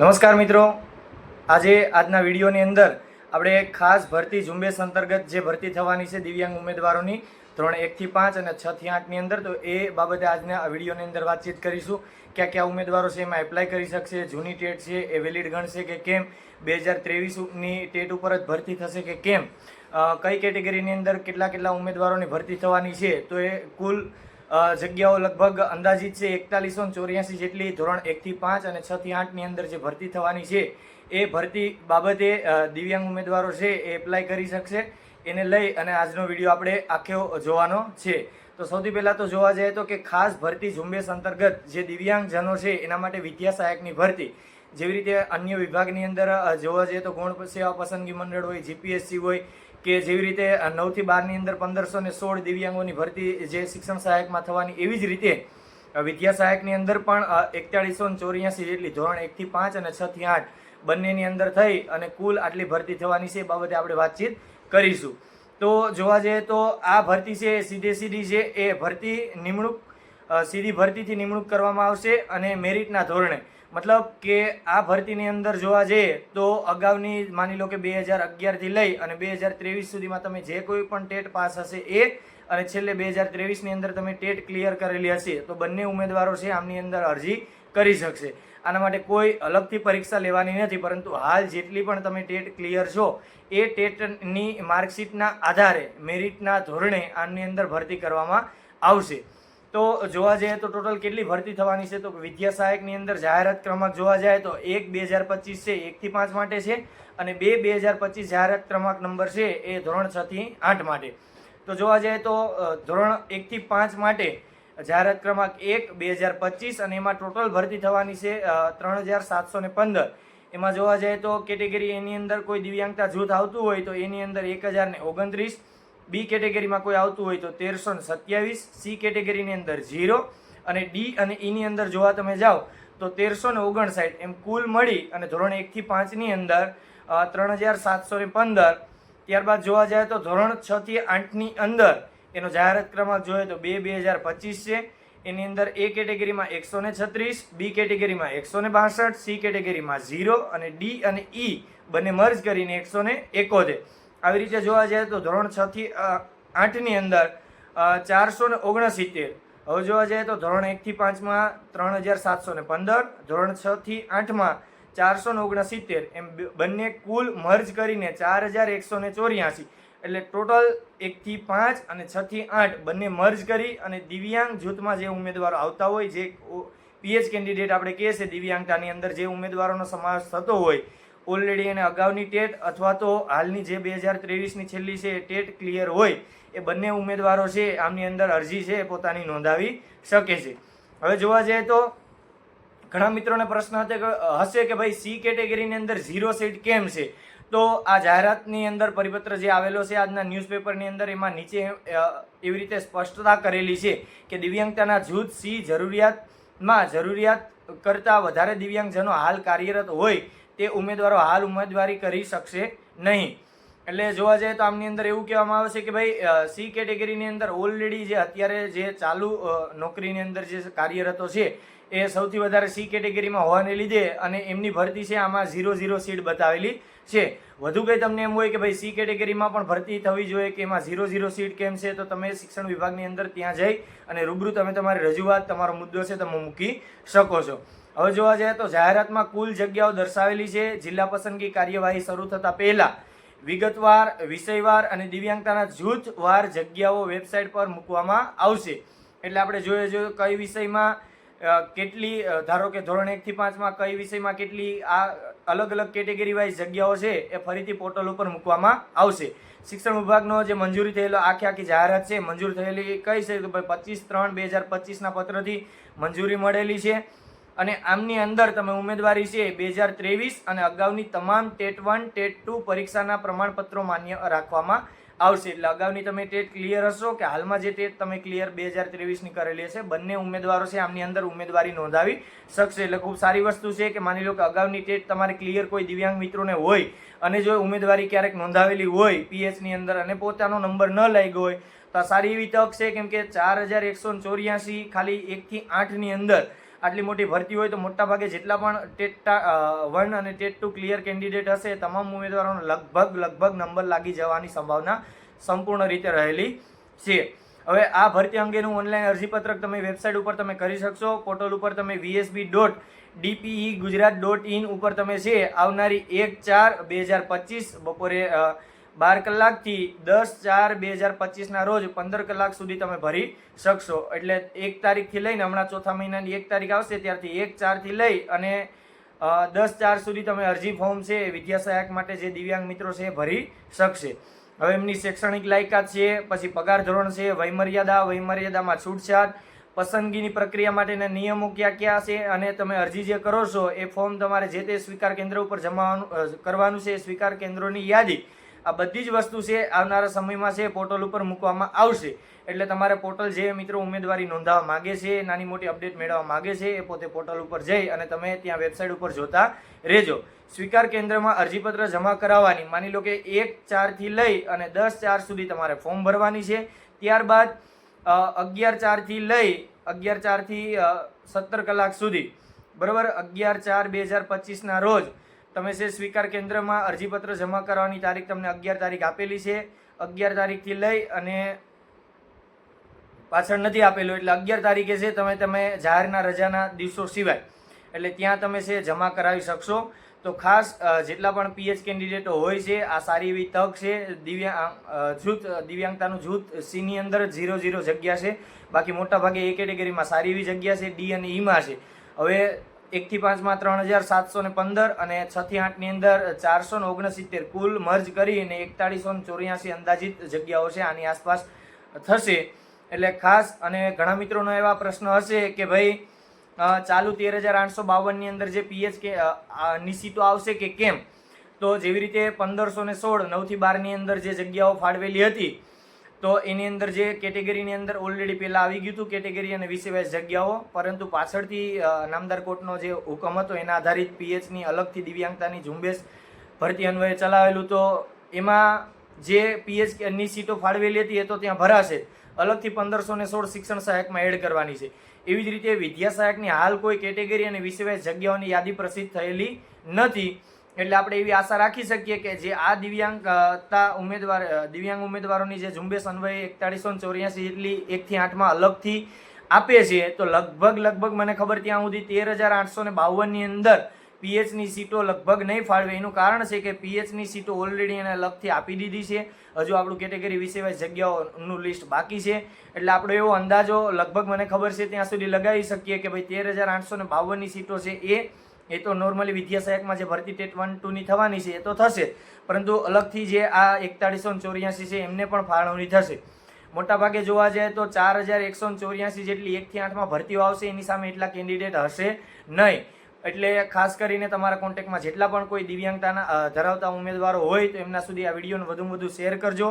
નમસ્કાર મિત્રો. આજે આજના વિડીયોની અંદર આપણે ખાસ ભરતી ઝુંબેશ અંતર્ગત જે ભરતી થવાની છે દિવ્યાંગ ઉમેદવારોની ધોરણ એકથી પાંચ અને છ થી આઠની અંદર, તો એ બાબતે આજના વિડીયોની અંદર વાતચીત કરીશું. ક્યાં ક્યાં ઉમેદવારો છે એમાં એપ્લાય કરી શકશે, જૂની ટેટ છે એ વેલિડ ગણશે કે કેમ, બે હજાર ત્રેવીસની ટેટ ઉપર જ ભરતી થશે કે કેમ કઈ કેટેગરીની અંદર કેટલા કેટલા ઉમેદવારોની ભરતી થવાની છે, તો એ કુલ જગ્યાઓ લગભગ અંદાજિત છે એકતાલીસો ચોર્યાસી જેટલી, ધોરણ એકથી પાંચ અને છ થી આઠની અંદર જે ભરતી થવાની છે, એ ભરતી બાબતે દિવ્યાંગ ઉમેદવારો છે એ એપ્લાય કરી શકશે. એને લઈ અને આજનો વીડિયો આપણે આખો જોવાનો છે. તો સૌથી પહેલાં તો જોવા જઈએ તો કે ખાસ ભરતી ઝુંબેશ અંતર્ગત જે દિવ્યાંગજનો છે, એના માટે વિદ્યા સહાયકની ભરતી. જેવી રીતે અન્ય વિભાગની અંદર જોવા જઈએ તો ગુણ સેવા પસંદગી મંડળ હોય જીપીએસસી હોય કે જેવી રીતે નવથી બારની અંદર પંદરસો ને સોળ દિવ્યાંગોની ભરતી જે શિક્ષણ સહાયકમાં થવાની એવી જ રીતે વિદ્યા સહાયકની અંદર પણ એકતાળીસો ચોર્યાસી જેટલી ધોરણ એકથી પાંચ અને છ થી આઠ બંનેની અંદર થઈ અને કુલ આટલી ભરતી થવાની છે એ બાબતે આપણે વાતચીત કરીશું. તો જોવા જઈએ તો આ ભરતી છે એ સીધે સીધી છે, એ ભરતી નિમણૂક સીધી ભરતીથી નિમણૂક કરવામાં આવશે અને મેરિટના ધોરણે મતલબ કે આ ભરતીની અંદર જોવા જઈએ તો અગાઉની માની લો કે બે હજાર અગિયારથી લઈ અને બે હજાર ત્રેવીસ સુધીમાં તમે જે કોઈ પણ ટેટ પાસ હશે એ અને છેલ્લે બે હજાર ત્રેવીસની અંદર તમે ટેટ ક્લિયર કરેલી હશે, તો બંને ઉમેદવારો છે આમની અંદર અરજી કરી શકશે. આના માટે કોઈ અલગથી પરીક્ષા લેવાની નથી, પરંતુ હાલ જેટલી પણ તમે ટેટ ક્લિયર છો, એ ટેટની માર્કશીટના આધારે, મેરિટના ધોરણે આની અંદર ભરતી કરવામાં આવશે. તો જોવા જઈએ તો ટોટલ કેટલી ભરતી થવાની છે? તો વિદ્યા સહાયકની અંદર જાહેરાત ક્રમાંક જોવા જાય તો એક બે હજાર પચીસ છે એકથી પાંચ માટે છે અને બે બે હજાર પચીસ જાહેરાત ક્રમાંક નંબર છે એ ધોરણ છથી આઠ માટે. તો જોવા જઈએ તો ધોરણ એકથી પાંચ માટે જાહેરાત ક્રમાંક એક, બે હજાર પચીસ અને એમાં ટોટલ ભરતી થવાની છે ત્રણ હજાર સાતસો ને પંદર. એમાં જોવા જઈએ તો કેટેગરી એની અંદર કોઈ દિવ્યાંગતા જૂથ આવતું હોય તો એની અંદર એક હજાર ઓગણત્રીસ બી કેટેગરીમાં કોઈ આવતું હોય તો તેરસો ને સત્યાવીસ, સી કેટેગરીની અંદર ઝીરો અને ડી અને ઈની અંદર જોવા તમે જાઓ તો તેરસો ને ઓગણસાઠ એમ કુલ મળી અને ધોરણ એકથી પાંચની અંદર ત્રણ હજાર સાતસો ને પંદર. ત્યારબાદ જોવા જાય તો ધોરણ છ થી આઠની અંદર, એનો જાહેરાત ક્રમાંક જોઈએ તો બે બે હજાર પચીસ છે. એની અંદર એ કેટેગરીમાં એકસો ને છત્રીસ, બી કેટેગરીમાં એકસો ને બાસઠ, સી કેટેગરીમાં ઝીરો અને ડી અને ઈ બંને મર્જ કરીને એકસો ને એકોતેર. આવી રીતે જોવા જાય તો ધોરણ છ થી આઠની અંદર ચારસો ને ઓગણસિત્તેર. હવે જોવા જઈએ તો ધોરણ એકથી પાંચમાં ત્રણ હજાર સાતસો ને પંદર, ધોરણ છ થી આઠમાં ચારસો ને ઓગણસિત્તેર. એમ બંને કુલ મર્જ કરીને ચાર હજાર એકસો ને ચોર્યાસી. એટલે ટોટલ એકથી પાંચ અને છથી આઠ બંને મર્જ કરી અને દિવ્યાંગ જૂથમાં જે ઉમેદવારો આવતા હોય, જે પીએચ કેન્ડિડેટ આપણે કહીએ છીએ, દિવ્યાંગતાની અંદર જે ઉમેદવારોનો સમાવેશ થતો હોય ઓલરેડી એને અગાઉની ટેટ અથવા તો હાલની જે બે હજાર ત્રેવીસની છેલ્લી છે એ ટેટ ક્લિયર હોય, એ બંને ઉમેદવારો છે, આમની અંદર અરજી છે એ પોતાની નોંધાવી શકે છે. હવે જોવા જઈએ તો ઘણા મિત્રોને પ્રશ્ન હશે કે ભાઈ સી કેટેગરીની અંદર ઝીરો સીટ કેમ છે? તો આ જાહેરાતની અંદર પરિપત્ર જે આવેલો છે આજના ન્યૂઝપેપરની અંદર એમાં નીચે એવી રીતે સ્પષ્ટતા કરેલી છે કે દિવ્યાંગતાના જૂથ સી જરૂરિયાતમાં જરૂરિયાત કરતાં વધારે દિવ્યાંગજનો હાલ કાર્યરત હોય તે ઉમેદવારો હાલ ઉમેદવારી કરી શકશે નહીં. એટલે જોવા જઈએ તો આમની અંદર એવું કહેવામાં આવે છે કે ભાઈ સી કેટેગરીની અંદર ઓલરેડી જે અત્યારે જે ચાલુ નોકરીની અંદર જે કાર્યરતો છે, એ સૌથી વધારે સી કેટેગરીમાં હોવાને લીધે અને એમની ભરતી છે આમાં ઝીરો ઝીરો સીટ બતાવેલી છે. વધુ કંઈ તમને એમ હોય કે ભાઈ સી કેટેગરીમાં પણ ભરતી થવી જોઈએ કે એમાં ઝીરો ઝીરો સીટ કેમ છે, તો તમે શિક્ષણ વિભાગની અંદર ત્યાં જઈ અને રૂબરૂ તમે તમારી રજૂઆત, તમારો મુદ્દો છે, તમે મૂકી શકો છો. હવે જોવા જઈએ તો જાહેરાતમાં કુલ જગ્યાઓ દર્શાવેલી છે. જિલ્લા પસંદગી કાર્યવાહી શરૂ થતાં પહેલા વિગતવાર, વિષયવાર અને દિવ્યાંગતાના જૂથવાર જગ્યાઓ વેબસાઇટ પર મૂકવામાં આવશે. એટલે આપણે જોઈએ જોઈએ કઈ વિષયમાં કેટલી ધારો કે ધોરણ એકથી પાંચમાં કઈ વિષયમાં કેટલી આ અલગ અલગ કેટેગરી વાઇઝ જગ્યાઓ છે, એ ફરીથી પોર્ટલ ઉપર મૂકવામાં આવશે. શિક્ષણ વિભાગનો જે મંજૂરી થયેલો આખી આખી જાહેરાત છે મંજૂર થયેલી કઈ છે? કે ભાઈ પચીસ ત્રણ બે હજાર પચીસના પત્રથી મંજૂરી મળેલી છે. અને આમની અંદર તમે ઉમેદવારી છે બે હજાર ત્રેવીસ અને અગાઉની તમામ ટેટ વન, ટેટ ટુ પરીક્ષાના પ્રમાણપત્રો માન્ય રાખવામાં આવશે. એટલે અગાઉની તમે ટેટ ક્લિયર હશો કે હાલમાં જે ટેટ તમે ક્લિયર બે હજાર ત્રેવીસની કરેલી હશે, બંને ઉમેદવારો છે આમની અંદર ઉમેદવારી નોંધાવી શકશે. એટલે ખૂબ સારી વસ્તુ છે કે માની લો કે અગાઉની ટેટ તમારે ક્લિયર કોઈ દિવ્યાંગ મિત્રોને હોય અને જો ઉમેદવારી ક્યારેક નોંધાવેલી હોય પીએચની અંદર અને પોતાનો નંબર ન લાગ્યો હોય, તો સારી એવી તક છે કેમ કે ચાર હજાર એકસો ચોર્યાસી ખાલી એકથી આઠની અંદર આટલી મોટી ભરતી હોય તો મોટાભાગે જેટલા પણ ટેટ વન અને ટેટ ટુ ક્લિયર કેન્ડિડેટ હશે તમામ ઉમેદવારોનો લગભગ લગભગ નંબર લાગી જવાની સંભાવના સંપૂર્ણ રીતે રહેલી છે. હવે આ ભરતી અંગેનું ઓનલાઈન અરજીપત્રક તમે વેબસાઇટ ઉપર તમે કરી શકશો. પોર્ટલ ઉપર તમે VSB dot DPE Gujarat dot in ઉપર તમે છે આવનારી એક ચાર બે હજાર પચીસ બપોરે બાર કલાકથી દસ ચાર બે હજાર પચીસના રોજ પંદર કલાક સુધી તમે ભરી શકશો. એટલે એક તારીખથી લઈને હમણાં ચોથા મહિનાની એક તારીખ આવશે, ત્યારથી એક ચારથી લઈ અને દસ ચાર સુધી તમે અરજી ફોર્મ છે વિદ્યા સહાયક માટે જે દિવ્યાંગ મિત્રો છે એ ભરી શકશે. હવે એમની શૈક્ષણિક લાયકાત છે, પછી પગાર ધોરણ છે, વયમર્યાદા, વયમર્યાદામાં છૂટછાટ પસંદગીની પ્રક્રિયા માટેના નિયમો ક્યાં ક્યાં છે અને તમે અરજી જે કરો છો એ ફોર્મ તમારે જે તે સ્વીકાર કેન્દ્ર ઉપર જમાવાનું કરવાનું છે એ સ્વીકાર કેન્દ્રોની યાદી આ બધી જ વસ્તુ છે, આવનારા સમયમાં છે પોર્ટલ ઉપર મૂકવામાં આવશે. એટલે તમારે પોર્ટલ જે મિત્રો ઉમેદવારી નોંધાવવા માગે છે, નાની મોટી અપડેટ મેળવવા માગે છે, એ પોતે પોર્ટલ ઉપર જઈ અને તમે ત્યાં વેબસાઇટ ઉપર જોતા રહેજો. સ્વીકાર કેન્દ્રમાં અરજીપત્ર જમા કરાવવાની, માની લો કે એક ચારથી લઈ અને દસ ચાર સુધી તમારે ફોર્મ ભરવાની છે. ત્યારબાદ અગિયાર ચારથી લઈ, અગિયાર ચારથી સત્તર કલાક સુધી. બરાબર? અગિયાર ચાર બે હજાર પચીસના રોજ તમે છે સ્વીકાર કેન્દ્રમાં અરજીપત્ર જમા કરવાની તારીખ તમને અગિયાર તારીખ આપેલી છે, અગિયાર તારીખથી લઈ અને પાછળ નથી આપેલું, એટલે અગિયાર તારીખે છે તમે તમે જાહેરના રજાના દિવસો સિવાય, એટલે ત્યાં તમે છે જમા કરાવી શકશો. તો ખાસ જેટલા પણ પીએચ કેન્ડિડેટો હોય છે, આ સારી એવી તક છે દિવ્યાંગ જૂથ, દિવ્યાંગતાનું જૂથ સીની અંદર ઝીરો ઝીરો જગ્યા છે. બાકી મોટાભાગે એ કેટેગરીમાં સારી એવી જગ્યા છે, ડી અને ઈમાં છે. હવે એકથી પાંચમાં ત્રણ હજાર સાતસો ને પંદર અને છથી આઠની અંદર ચારસો ને ઓગણસિત્તેર. કુલ મર્જ કરીને એકતાળીસો ને ચોર્યાસી અંદાજિત જગ્યાઓ છે. આની આસપાસ થશે. એટલે ખાસ અને ઘણા મિત્રોનો એવા પ્રશ્ન હશે કે ભાઈ ચાલુ તેર હજાર આઠસો બાવનની અંદર જે પીએચ કે નિશ્ચિતો આવશે કે કેમ? તો જેવી રીતે પંદરસો ને સોળ, નવથી બારની અંદર જે જગ્યાઓ ફાળવેલી હતી તો એની અંદર જે કેટેગરીની અંદર ઓલરેડી પહેલાં આવી ગયું હતું કેટેગરી અને વીસે વીસ જગ્યાઓ, પરંતુ પાછળથી નામદાર કોર્ટનો જે હુકમ હતો એના આધારિત પીએચની અલગથી દિવ્યાંગતાની ઝુંબેશ ભરતી અન્વયે ચલાવેલું. તો એમાં જે પીએચની સીટો ફાળવેલી હતી એ તો ત્યાં ભરાશે. અલગથી પંદરસો ને સોળ શિક્ષણ સહાયકમાં એડ કરવાની છે. એવી જ રીતે વિદ્યા સહાયકની હાલ કોઈ કેટેગરી અને વીસે જગ્યાઓની યાદી પ્રસિદ્ધ થયેલી નથી. એટલે આપણે એવી આશા રાખી શકીએ કે જે આ દિવ્યાંગતા ઉમેદવાર દિવ્યાંગ ઉમેદવારોની જે ઝુંબેશ અન્વયે એકતાળીસો ચોર્યાસી જેટલી એકથી આઠમાં અલગથી આપે છે, તો લગભગ લગભગ મને ખબર ત્યાં સુધી તેર હજાર આઠસો ને બાવનની અંદર પીએચની સીટો લગભગ નહીં ફાળવે. એનું કારણ છે કે પીએચની સીટો ઓલરેડી એને અલગથી આપી દીધી છે. હજુ આપણું કેટેગરી વીસે જગ્યાઓનું લિસ્ટ બાકી છે. એટલે આપણો એવો અંદાજો લગભગ મને ખબર છે ત્યાં સુધી લગાવી શકીએ કે ભાઈ તેર હજાર આઠસો ને બાવનની સીટો છે એ એ તો નોર્મલી વિદ્યા સહાયકમાં જે ભરતી ટેટ વન ટુની થવાની છે એ તો થશે. પરંતુ અલગથી જે આ એકતાળીસો ચોર્યાસી છે એમને પણ ફાળવણી થશે. મોટાભાગે જોવા જાય તો ચાર હજાર એકસો ચોર્યાસી જેટલી એકથી આઠમાં ભરતીઓ આવશે, એની સામે એટલા કેન્ડિડેટ હશે નહીં. એટલે ખાસ કરીને તમારા કોન્ટેક્ટમાં જેટલા પણ કોઈ દિવ્યાંગતાના ધરાવતા ઉમેદવારો હોય તો એમના સુધી આ વિડીયોને વધુમાં વધુ શેર કરજો.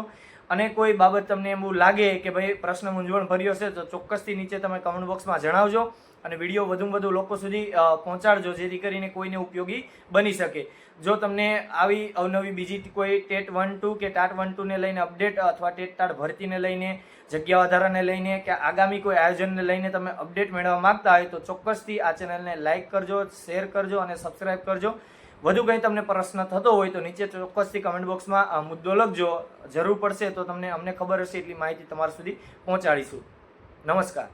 અને કોઈ બાબત તમને એવું લાગે કે ભાઈ પ્રશ્ન મૂંઝવણ ભર્યો છે, તો ચોક્કસથી નીચે તમે કમેન્ટ બોક્સમાં જણાવજો અને વીડિયો વધુમાં વધુ લોકો સુધી પહોંચાડજો, જેથી કરીને કોઈને ઉપયોગી બની શકે. જો તમને આવી અવનવી બીજી કોઈ ટેટ વન ટુ કે ટાટ વન ટુને લઈને અપડેટ અથવા ટેટ ટાટ ભરતીને લઈને, જગ્યા વધારાને લઈને કે આગામી કોઈ આયોજનને લઈને તમે અપડેટ મેળવવા માગતા હોય, તો ચોક્કસથી આ ચેનલને લાઇક કરજો, શેર કરજો અને સબસ્ક્રાઇબ કરજો. વધુ કંઈ તમને પ્રશ્ન થતો હોય તો નીચે ચોક્કસથી કમેન્ટ બોક્સમાં મુદ્દો લખજો. જરૂર પડશે તો તમને અમને ખબર હશે એટલી માહિતી તમારા સુધી પહોંચાડીશું. નમસ્કાર.